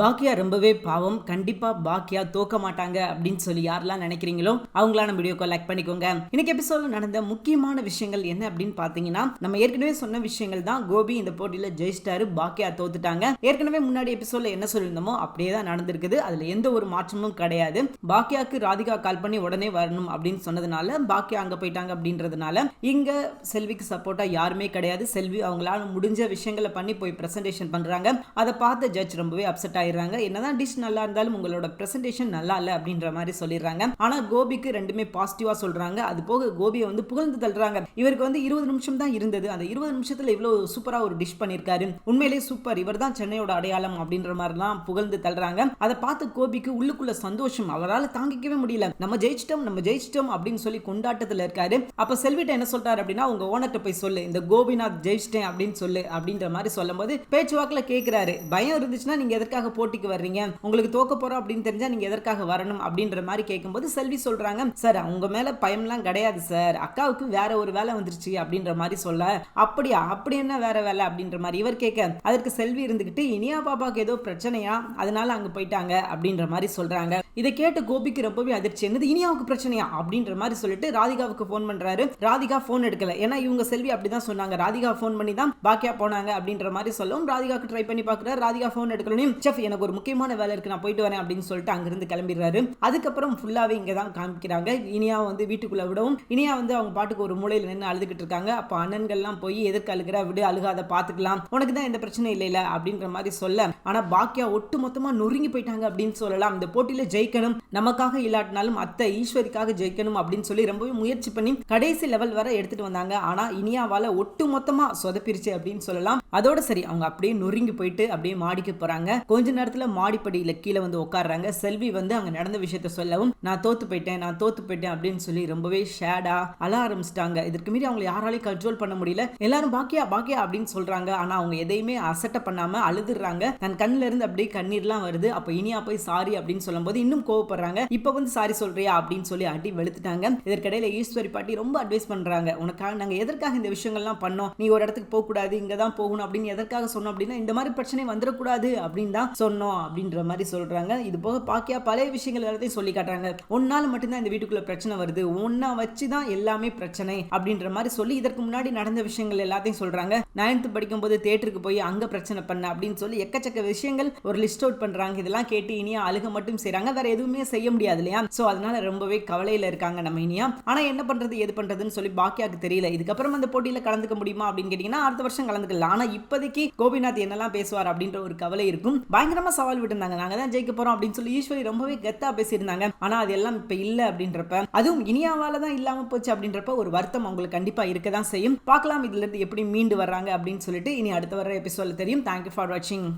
பாக்கியா ரொம்பவே பாவம். கண்டிப்பா பாக்கியா தோக்க மாட்டாங்க அப்படின்னு சொல்லி யாரெல்லாம் நினைக்கிறீங்களோ அவங்களா நம்ம வீடியோக்கு லைக் பண்ணிக்கோங்க. இன்னைக்கு எபிசோட நடந்த முக்கியமான விஷயங்கள் என்ன அப்படின்னு பாத்தீங்கன்னா நம்ம ஏற்கனவே சொன்ன விஷயங்கள் தான் கோபி இந்த போட்டியில ஜெயிச்சிட்டாரு பாக்கியா தோத்துட்டாங்க. ஏற்கனவே முன்னாடி எபிசோட்ல என்ன சொல்லியிருந்தோமோ அப்படியே தான் நடந்திருக்குது. அதுல எந்த ஒரு மாற்றமும் கிடையாது. பாக்கியாக்கு ராதிகா கால் பண்ணி உடனே வரணும் அப்படின்னு சொன்னதுனால பாக்கியா அங்க போயிட்டாங்க அப்படின்றதுனால இங்க செல்விக்கு சப்போர்ட்டா யாருமே கிடையாது. செல்வி அவங்களால முடிஞ்ச விஷயங்களை பண்ணி போய் பிரசன்டேஷன் பண்றாங்க. அதை பார்த்த ஜட்ஜ் ரொம்பவே அப்செட் ஆயிடுறாங்க. என்னதான் டிஷ் நல்லா இருந்தாலும் உங்களோட பிரசன்டேஷன் நல்லா இல்லை அப்படின்ற மாதிரி சொல்லிடுறாங்க. ஆனா கோபிக்கு ரெண்டுமே பாசிட்டிவா சொல்றாங்க. அது போக கோபியை வந்து புகழ்ந்து தள்ளுறாங்க. இவருக்கு வந்து இருபது நிமிஷம் தான் இருந்தது. அந்த இருபது நிமிஷத்தில் இவ்வளோ சூப்பரா ஒரு டிஷ் பண்ணிருக்காரு. உண்மையிலேயே சூப்பர் இவர் தான் சென்னையோட அடையாளம் அப்படின்ற மாதிரிலாம் புகழ்ந்து தள்ளுறாங்க. அதை பார்த்து கோபிக்கு உள்ளுக்குள்ள சந்தோஷம். அவரால் தாங்கிக்கவே முடியல. நம்ம ஜெயிச்சிட்டோம் நம்ம ஜெயிச்சிட்டோம் அப்படின்னு சொல்லி கொண்டாட்டத்துல இருக்காரு. அப்ப செல்விட்ட என்ன சொல்றாரு அப்படின்னா உங்க ஓனர்ட்ட போய் சொல்லு. இந்த கோபிநாத் ஜெயிச்சிட்டேன் அப்படின்னு சொல்லு. அப்படின்ற மாதிரி சொல்லும்போது பேச்சுவாக்கில் கேட்கிறாரு பயம் இருந்துச்சுன்னா நீங்க எதற்காக போட்டிக்கு வர்றீங்க? உங்களுக்கு தோக்க போறோம் அப்படின்னு தெரிஞ்சா நீங்க எதற்காக வரணும் அப்படின்ற மாதிரி கேட்கும்போது செல்வி சொல்றாங்க சார் உங்க மேல பயம்லாம் கிடையாது சார். அக்காவுக்கு வேற ஒரு வேலை வந்துருச்சு அப்படின்ற மாதிரி சொல்ல அப்படியா? அப்படி என்ன வேற வேலை? அப்படின்ற மாதிரி இவர் கேட்க அதற்கு செல்வி இருந்துகிட்டு இனியா பாப்பாவுக்கு ஏதோ பிரச்சனையா? அதனால அங்க போயிட்டாங்க அப்படின்ற மாதிரி சொல்றாங்க. இதை கேட்டு கோபிக்கு ரொம்பவே அதிர்ச்சி. என்னது இனியாவுக்கு பிரச்சனையா? அப்படின்ற மாதிரி சொல்லிட்டு ராதிகாவுக்கு ஃபோன் பண்றாரு. ராதிகா ஃபோன் எடுக்கல. ஏன்னா இவங்க செல்வி அப்படிதான் சொன்னாங்க. ராதிகா ஃபோன் பண்ணி தான் பாக்கியா போனாங்க அப்படின்ற மாதிரி சொல்லவும் ராதிகாவுக்கு ட்ரை பண்ணி பாக்குறாரு. ராதிகா ஃபோன் எடுக்கணும் செஃப் எனக்கு ஒரு முக்கியமான வேலை இருக்கு. நான் போயிட்டு வரேன். அப்படின்னு சொல்லிட்டு அங்கிருந்து கிளம்பிடுறாரு. அதுக்கப்புறம் ஃபுல்லாவே இங்க தான் காமிக்கிறாங்க. இனியா வந்து வீட்டுக்குள்ள விடவும் இனியா வந்து அவங்க பாட்டுக்கு ஒரு மூலையில் நின்று அழுதுகிட்டு இருக்காங்க. அப்போ அண்ணன்கள்லாம் போய் எதிர்க்கு அழுகிற? விடு அழுகாத பார்த்துக்கலாம் உனக்கு தான் எந்த பிரச்சனை இல்லைல. அப்படின்ற மாதிரி சொல்ல ஆனா பாக்கியா ஒட்டு மொத்தமா நொறுங்கி போயிட்டாங்க அப்படின்னு சொல்லலாம். இந்த போட்டியில ஜெயிக்கணும் நமக்காக இல்லாட்டினாலும் அத்தை ஈஸ்வரிக்காக ஜெயிக்கணும் அப்படின்னு சொல்லி ரொம்பவே முயற்சி பண்ணி கடைசி லெவல் வரை எடுத்துட்டு வந்தாங்க. ஆனா இனியாவால ஒட்டு மொத்தமா சொதப்பிருச்சு அப்படின்னு சொல்லலாம். அதோட சரி அவங்க அப்படியே நொறுங்கி போயிட்டு அப்படியே மாடிக்கு போறாங்க. கொஞ்ச நேரத்துல மாடிப்படியில கீழே வந்து உட்காடுறாங்க செல்வி வந்து அங்க நடந்த விஷயத்த சொல்லவும் நான் தோத்து போயிட்டேன் நான் தோத்து போயிட்டேன் அப்படின்னு சொல்லி ரொம்பவே ஷேடா அழ ஆரம்பிச்சிட்டாங்க. இதற்கு மீறி அவங்களை யாராலையும் கண்ட்ரோல் பண்ண முடியல. எல்லாரும் பாக்கியா பாக்கியா அப்படின்னு சொல்றாங்க. ஆனா அவங்க எதையுமே அசட்ட பண்ணாம அழுதுறாங்க. தன் கண்ணுல இருந்து அப்படியே கண்ணீர்லாம் வருது. அப்ப இனியா போய் சாரி அப்படின்னு சொல்லும்போது இன்னும் கோவப்படுறாங்க. இப்போ வந்து சாரி சொல்றியா? அப்படின்னு சொல்லி அடி வெளுத்துட்டாங்க. இதற்கிடையில ஈஸ்வரி பாட்டி ரொம்ப அட்வைஸ் பண்றாங்க. உனக்காக நாங்க எதற்காக இந்த விஷயங்கள்லாம் பண்ணோம்? நீ ஒரு இடத்துக்கு போக கூடாது இங்க தான் போகணும் அப்படின்னு எதற்காக சொன்னோம் அப்படின்னா இந்த மாதிரி பிரச்சனை வந்துடக்கூடாது அப்படின்னு தான் சொன்னோம் அப்படின்ற மாதிரி சொல்றாங்க. இது போக பாக்கியா பழைய விஷயங்கள் எல்லாத்தையும் சொல்லி காட்டுறாங்க. ஒன்னால மட்டும்தான் இந்த வீட்டுக்குள்ள பிரச்சனை வருது. ஒன்னா வச்சு தான் எல்லாமே பிரச்சனை அப்படின்ற மாதிரி சொல்லி இதற்கு முன்னாடி நடந்த விஷயங்கள் எல்லாத்தையும் சொல்றாங்க. நைன்த் படிக்கும் போது தேட்டருக்கு போய் அங்க பிரச்சனை பண்ண அப்படின்னு சொல்லி எக்கச்சக்க விஷயங்கள் ஒரு லிஸ்ட் அவுட் பண்றாங்க. இதெல்லாம் கேட்டு இனியா அழுக மட்டும் செய்யறாங்க வேற எதுவுமே செய்ய முடியாது இல்லையா? சோ அதனால ரொம்பவே கவலையில இருக்காங்க நம்ம இனியா. ஆனா என்ன பண்றது எது பண்றதுன்னு சொல்லி பாக்கியாக்கு தெரியல. இதுக்கப்புறம் அந்த போட்டியில கலந்துக்க முடியுமா அப்படின்னு கேட்டீங்கன்னா அடுத்த வருஷம் கலந்துக்கலாம். ஆனா இப்போதைக்கு கோபிநாத் என்னெல்லாம் பேசுவார் அப்படின்ற ஒரு கவலை இருக்கும். பயங்கரமா சவால் விட்டுருந்தாங்க. நாங்க தான் ஜெயிக்க போறோம் அப்படின்னு சொல்லி ஈஸ்வரி ரொம்பவே கெத்தா பேசியிருந்தாங்க. ஆனா அது எல்லாம் இப்ப இல்ல அப்படின்றப்ப அதுவும் இனியாவால தான் இல்லாம போச்சு அப்படின்றப்ப ஒரு வருத்தம் அவங்களுக்கு கண்டிப்பா இருக்க தான் செய்யும். பார்க்கலாம் இதுல இருந்து எப்படி மீண்டு வர்றாங்க அப்படின்னு சொல்லிட்டு இனி அடுத்த வர எபிசோட்ல தெரியும். தேங்க்யூ ஃபார் வாட்சிங்